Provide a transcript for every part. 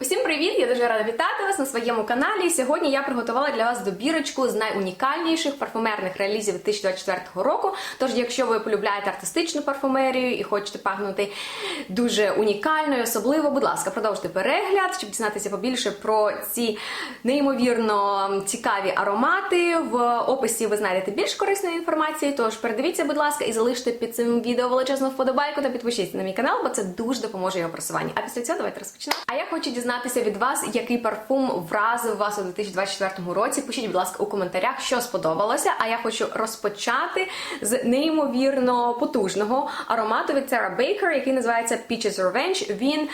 Усім привіт! Я дуже рада вітати вас на своєму каналі. Сьогодні я приготувала для вас добірочку з найунікальніших парфумерних релізів 2024 року. Тож, якщо ви полюбляєте артистичну парфумерію і хочете пахнути дуже унікально і особливо, будь ласка, продовжуйте перегляд, щоб дізнатися побільше про ці неймовірно цікаві аромати. В описі ви знайдете більш корисної інформації. Тож передивіться, будь ласка, і залиште під цим відео величезну вподобайку та підпишіться на мій канал, бо це дуже допоможе його просуванню. А після цього давайте розпочнемо. А я хочу дізнатися від вас, який парфум вразив вас у 2024 році. Пишіть, будь ласка, у коментарях, що сподобалося. А я хочу розпочати з неймовірно потужного аромату від Sarah Baker, який називається Peaches Revenge. Він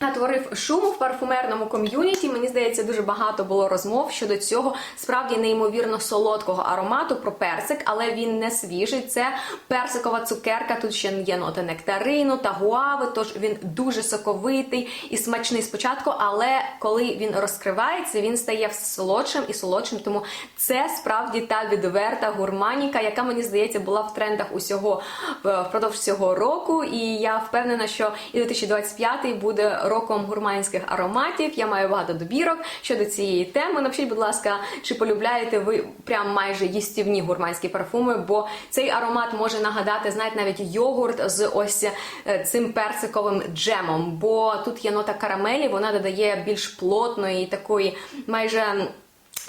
Натворив шуму в парфумерному ком'юніті. Мені здається, дуже багато було розмов щодо цього справді неймовірно солодкого аромату про персик, але він не свіжий. Це персикова цукерка. Тут ще є ноти нектарину та гуави, тож він дуже соковитий і смачний спочатку. Але коли він розкривається, він стає солодшим і солодшим. Тому це справді та відверта гурманіка, яка мені здається була в трендах усього е, впродовж цього року. І я впевнена, що і 2025 буде роком гурманських ароматів. Я маю багато добірок щодо цієї теми. Напишіть, будь ласка, чи полюбляєте ви прям майже їстівні гурманські парфуми, бо цей аромат може нагадати, знаєте, навіть йогурт з ось е, цим персиковим джемом. Бо тут є нота карамелі, вона додає більш плотної такої майже.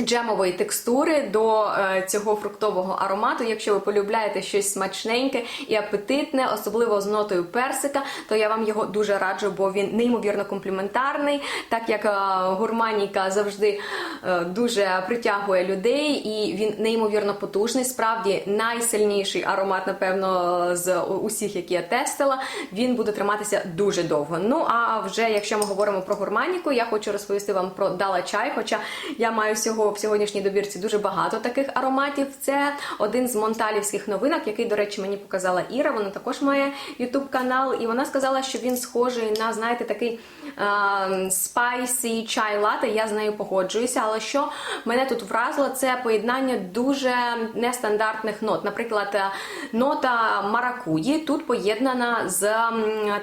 Джемової текстури до е, цього фруктового аромату. Якщо ви полюбляєте щось смачненьке і апетитне, особливо з нотою персика, то я вам його дуже раджу, бо він неймовірно компліментарний, так як е, гурманіка завжди е, дуже притягує людей, і він неймовірно потужний. Справді найсильніший аромат, напевно, з усіх, які я тестила. Він буде триматися дуже довго. Ну а вже якщо ми говоримо про гурманіку, я хочу розповісти вам про Дала чай, хоча я маю всього в сьогоднішній добірці дуже багато таких ароматів. Це один з монталівських новинок, який, до речі, мені показала Іра. Вона також має ютуб канал, і вона сказала, що він схожий на, знаєте, такий спайсі чай лате. Я з нею погоджуюся. Але що мене тут вразило, це поєднання дуже нестандартних нот. Наприклад, нота маракуї тут поєднана з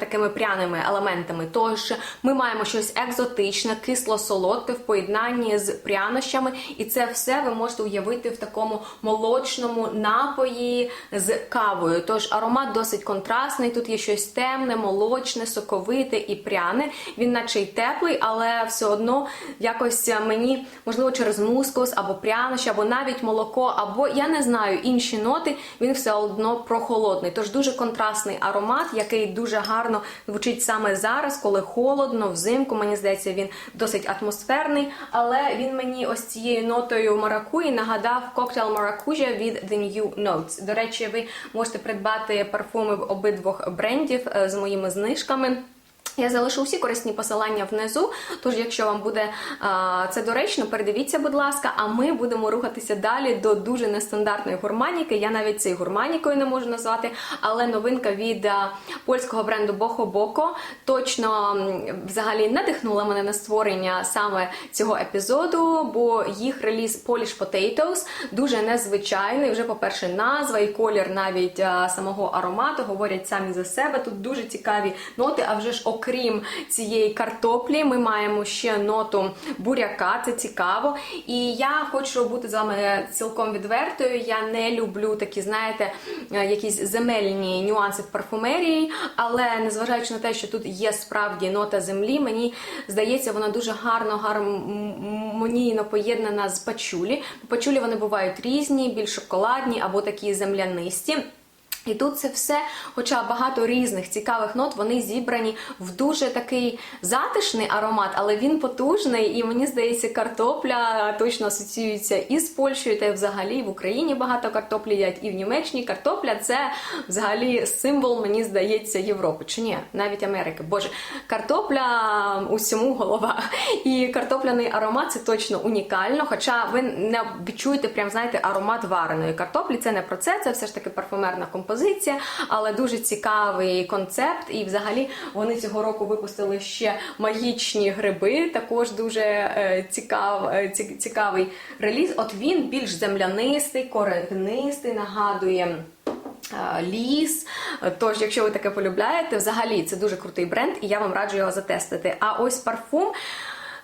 такими пряними елементами. Тож ми маємо щось екзотичне, кисло-солодке в поєднанні з прянощами, і це все ви можете уявити в такому молочному напої з кавою. Тож аромат досить контрастний. Тут є щось темне, молочне, соковите і пряне. Він наче й теплий, але все одно якось мені, можливо, через мускус або прянощі, або навіть молоко, або я не знаю інші ноти. Він все одно прохолодний. Тож дуже контрастний аромат, який дуже гарно звучить саме зараз, коли холодно, взимку. Мені здається, він досить атмосферний, але він мені ось цією нотою маракуї нагадав коктейл маракужа від The New Notes. До речі, ви можете придбати парфуми в обидвох брендів е, з моїми знижками. Я залишу всі корисні посилання внизу. Тож, якщо вам буде а, це доречно, передивіться, будь ласка, а ми будемо рухатися далі до дуже нестандартної гурманіки. Я навіть цей гурманікою не можу назвати, але новинка від а, польського бренду Бохо Боко точно взагалі надихнула мене на створення саме цього епізоду, бо їх реліз Polish Potatoes дуже незвичайний. Вже, по-перше, назва і колір навіть а, самого аромату говорять самі за себе. Тут дуже цікаві ноти, а вже ж окрім цієї картоплі, ми маємо ще ноту буряка, це цікаво. І я хочу бути з вами цілком відвертою. Я не люблю такі, знаєте, е, якісь земельні нюанси в парфумерії, але незважаючи на те, що тут є справді нота землі, мені здається, вона дуже гарно, гармонійно поєднана з пачулі. Пачулі вони бувають різні, більш шоколадні або такі землянисті. І тут це все, хоча багато різних цікавих нот, вони зібрані в дуже такий затишний аромат, але він потужний. І мені здається, картопля точно асоціюється і з Польщею, та й взагалі в Україні багато картоплі їдять, і в Німеччині картопля це взагалі символ, мені здається, Європи. Чи ні, навіть Америки. Боже, картопля усьому голова. І картопляний аромат це точно унікально. Хоча ви не відчуєте, прям знаєте, аромат вареної картоплі. Це не про це, це все ж таки парфумерна композиція композиція, але дуже цікавий концепт. І взагалі вони цього року випустили ще магічні гриби. Також дуже е, цікав, е, цікавий реліз. От він більш землянистий, коренистий, нагадує. е, Ліс, тож, якщо ви таке полюбляєте, взагалі це дуже крутий бренд, і я вам раджу його затестити. А ось парфум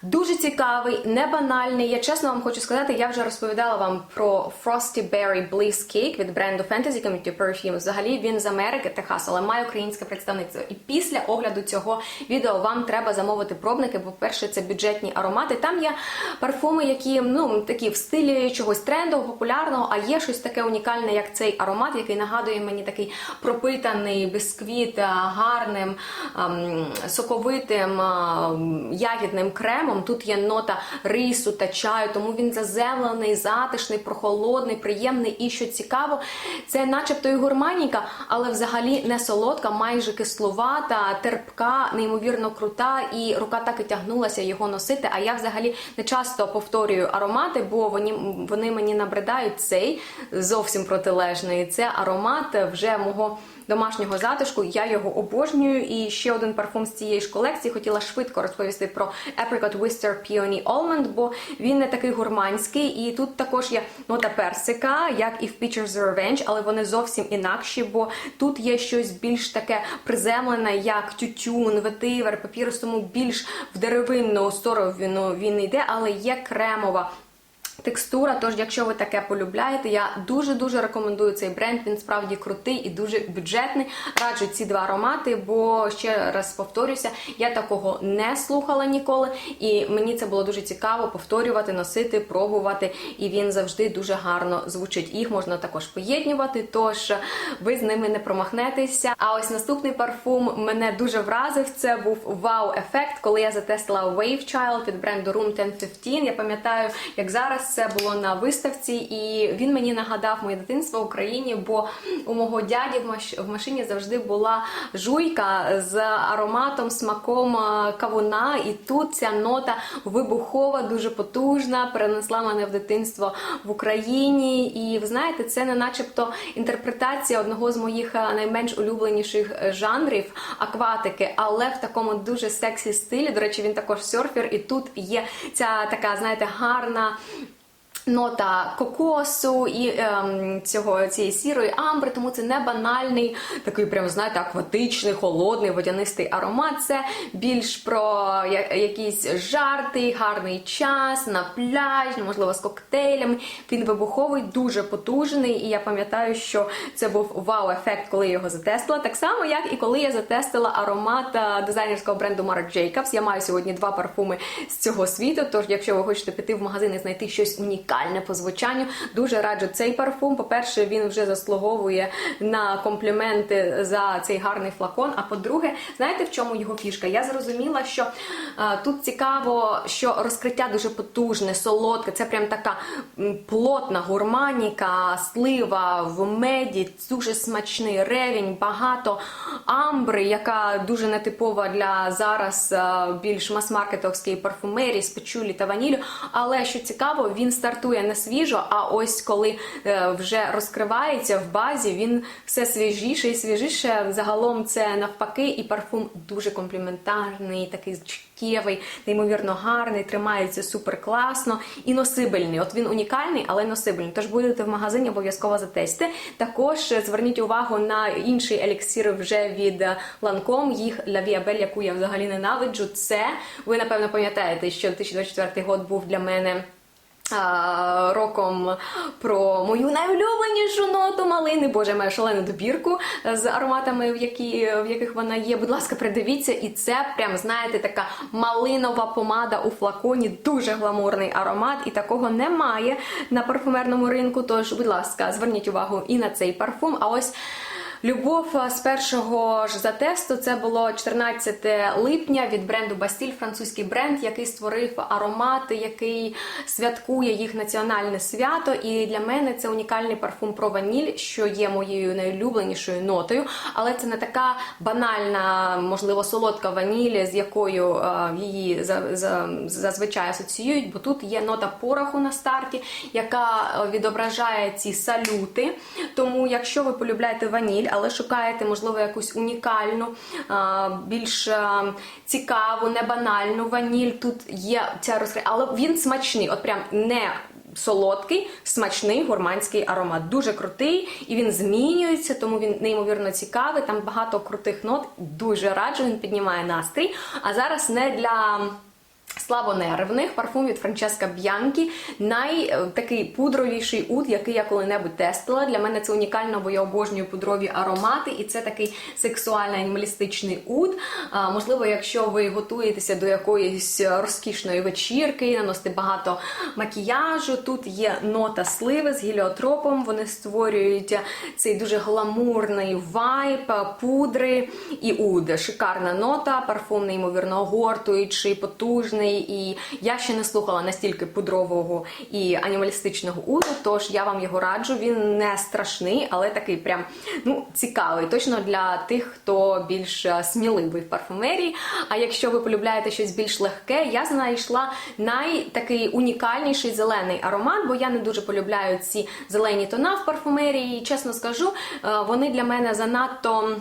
Дуже цікавий, не банальний. Я чесно вам хочу сказати, я вже розповідала вам про Frosty Berry Bliss Cake від бренду Fantasy Community Perfume. Взагалі він з Америки, Техас, але має українське представництво. І після огляду цього відео вам треба замовити пробники. Бо перше це бюджетні аромати. Там є парфуми, які ну такі в стилі чогось трендового, популярного, а є щось таке унікальне, як цей аромат, який нагадує мені такий пропитаний бісквіт гарним, соковитим ягідним кремом. Тут є нота рису та чаю, тому він заземлений, затишний, прохолодний, приємний. І що цікаво, це начебто і гурманіка, але взагалі не солодка, майже кисловата, терпка, неймовірно крута. І рука так і тягнулася його носити. А я взагалі не часто повторюю аромати, бо вони, вони мені набридають цей зовсім протилежний. Це аромат вже мого домашнього затишку. Я його обожнюю. І ще один парфум з цієї ж колекції хотіла швидко розповісти про Apricot Whister Peony Almond, бо він не такий гурманський. І тут також є нота персика, як і в Peaches Revenge, але вони зовсім інакші, бо тут є щось більш таке приземлене, як тютюн, ветивер, папірус, тому більш в деревинну сторону він йде, але є кремова. Текстура, тож, якщо ви таке полюбляєте, я дуже-дуже рекомендую цей бренд. Він справді крутий і дуже бюджетний. Раджу ці два аромати, бо ще раз повторюся, я такого не слухала ніколи, і мені це було дуже цікаво повторювати, носити, пробувати. І він завжди дуже гарно звучить. Їх можна також поєднувати, тож ви з ними не промахнетеся. А ось наступний парфум мене дуже вразив. Це був вау-ефект, коли я затестила Wave Child від бренду Room 1015. Я пам'ятаю, як зараз це було на виставці, і він мені нагадав моє дитинство в Україні, бо у мого дяді в, машині завжди була жуйка з ароматом, смаком кавуна. І тут ця нота вибухова, дуже потужна, перенесла мене в дитинство в Україні. І ви знаєте, це не начебто інтерпретація одного з моїх найменш улюбленіших е, жанрів акватики, але в такому дуже сексі стилі. До речі, він також серфер, і тут є ця така, знаєте, гарна. Нота кокосу і ем, цього цієї сірої амбри, тому це не банальний, такий прям знаєте, акватичний, холодний, водянистий аромат. Це більш про якісь жарти, гарний час на пляж, можливо, з коктейлями. Він вибуховий, дуже потужний. І я пам'ятаю, що це був вау-ефект, коли я його затестила. Так само, як і коли я затестила аромат е, дизайнерського бренду Marc Jacobs. Я маю сьогодні два парфуми з цього світу. Тож, якщо ви хочете піти в магазин і знайти щось унікальне по звучанню, дуже раджу цей парфум. По-перше, він вже заслуговує на компліменти за цей гарний флакон. А по-друге, знаєте в чому його фішка? Я зрозуміла, що е, тут цікаво, що розкриття дуже потужне, солодке. Це прям така плотна гурманіка, слива в меді, дуже смачний ревінь, багато амбри, яка дуже нетипова для зараз е, більш мас-маркетовської парфумерії з печулі та ванілю. Але що цікаво, він стартує не свіжо, а ось коли е, вже розкривається в базі, він все свіжіше і свіжіше. Загалом це навпаки, і парфум дуже компліментарний, такий чуттєвий, неймовірно гарний, тримається супер класно і носибельний. От він унікальний, але носибельний. Тож будете в магазині обов'язково затестити. Також е, зверніть увагу на інший еліксир вже від е, Lancome, їх La Belle, яку я взагалі ненавиджу. Це ви напевно пам'ятаєте, що 2024 год був для мене. Роком про мою найулюбленішу ноту малини. Боже, я маю шалену добірку з ароматами, в, які, в яких вона є. Будь ласка, придивіться, і це прям, знаєте, така малинова помада у флаконі, дуже гламурний аромат, і такого немає на парфумерному ринку. Тож, будь ласка, зверніть увагу і на цей парфум. А ось. Любов е, з першого ж затесту це було 14 липня від бренду Бастіль, французький бренд, який створив аромати, який святкує їх національне свято. І для мене це унікальний парфум про ваніль, що є моєю найулюбленішою нотою. Але це не така банальна, можливо, солодка ваніль, з якою е, її за- за- зазвичай асоціюють, бо тут є нота пороху на старті, яка е, відображає ці салюти. Тому, якщо ви полюбляєте ваніль, але шукаєте, можливо, якусь унікальну, більш цікаву, не банальну ваніль. Тут є ця розкриття, але він смачний, от прям не солодкий, смачний гурманський аромат. Дуже крутий, і він змінюється, тому він неймовірно цікавий. Там багато крутих нот. Дуже раджу, він піднімає настрій. А зараз не для. Слабонервних парфум від Франческа Б'янкі. Най е, пудровіший уд, який я коли-небудь тестила. Для мене це унікально, бо я обожнюю пудрові аромати, і це такий сексуальний анімалістичний уд. А, можливо, якщо ви готуєтеся до якоїсь розкішної вечірки, наносите багато макіяжу. Тут є нота сливи з гіліотропом. Вони створюють цей дуже гламурний вайб, пудри і уд. Шикарна нота, парфум неймовірно огортуючий, потужний. І я ще не слухала настільки пудрового і анімалістичного уду, тож я вам його раджу. Він не страшний, але такий прям ну цікавий. Точно для тих, хто більш е, сміливий в парфумерії. А якщо ви полюбляєте щось більш легке, я знайшла найтакий унікальніший зелений аромат, бо я не дуже полюбляю ці зелені тона в парфумерії. І, чесно скажу, е, вони для мене занадто.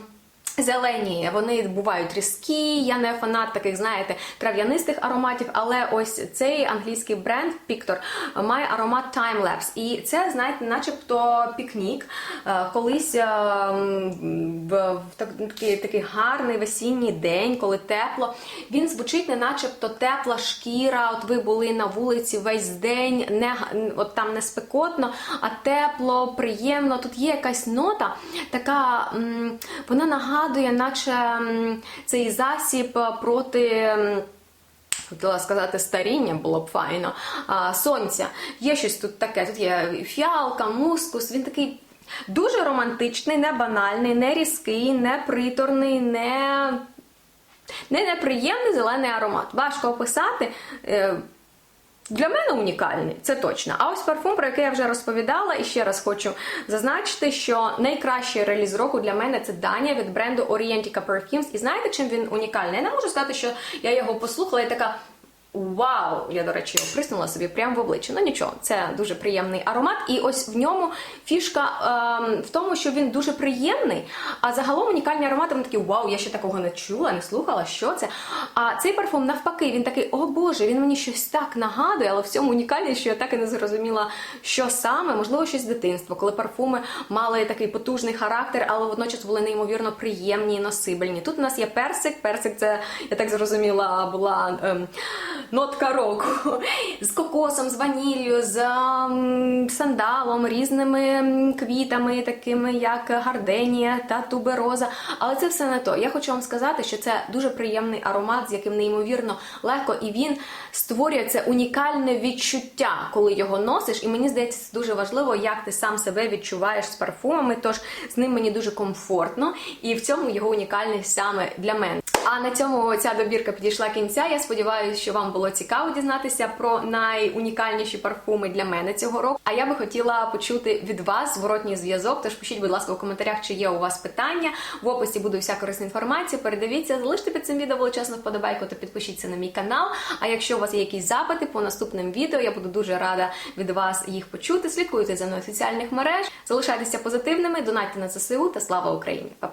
Зелені, вони бувають різкі. Я не фанат таких, знаєте, трав'янистих ароматів, але ось цей англійський бренд Pictor має аромат Lapse. І це, знаєте, начебто пікнік. Е, Колись е, в такий, такий гарний весінній день, коли тепло. Він звучить не начебто тепла шкіра. От ви були на вулиці весь день, не от там не спекотно, а тепло, приємно. Тут є якась нота, така вона нагадує, наче цей засіб проти. Хотіла сказати старіння, було б файно. А, сонця. Є щось тут таке. Тут є фіалка, мускус. Він такий дуже романтичний, не банальний, не різкий, не приторний, не, не неприємний зелений аромат. Важко описати. Для мене унікальний, це точно. А ось парфум, про який я вже розповідала, і ще раз хочу зазначити, що найкращий реліз року для мене це Даня від бренду Orientica Perfumes. І знаєте, чим він унікальний? Я не можу сказати, що я його послухала і така. Вау! Я, до речі, його приснула собі прямо в обличчя. Ну нічого, це дуже приємний аромат. І ось в ньому фішка ем, в тому, що він дуже приємний. А загалом унікальні аромати вони такі вау, я ще такого не чула, не слухала, що це. А цей парфум навпаки, він такий, о Боже, він мені щось так нагадує, але в цьому унікальність, що я так і не зрозуміла, що саме, можливо, щось з дитинства, коли парфуми мали такий потужний характер, але водночас були неймовірно приємні і носибельні. Тут у нас є персик. Персик, це я так зрозуміла, була. Ем, нотка року з кокосом, з ваніллю, з ем, сандалом, різними ем, квітами, такими як гарденія та тубероза. Але це все не то. Я хочу вам сказати, що це дуже приємний аромат, з яким неймовірно легко, і він створює це унікальне відчуття, коли його носиш. І мені здається, це дуже важливо, як ти сам себе відчуваєш з парфумами. Тож з ним мені дуже комфортно, і в цьому його унікальність саме для мене. А на цьому ця добірка підійшла кінця. Я сподіваюся, що вам було цікаво дізнатися про найунікальніші парфуми для мене цього року. А я би хотіла почути від вас зворотній зв'язок. Тож пишіть, будь ласка, у коментарях, чи є у вас питання. В описі буде вся корисна інформація. Передивіться, залиште під цим відео величезну вподобайку та підпишіться на мій канал. А якщо у вас є якісь запити по наступним відео, я буду дуже рада від вас їх почути. Слідкуйте за мною соціальних мереж, залишайтеся позитивними, донайте на ЗСУ та слава Україні! Па-па!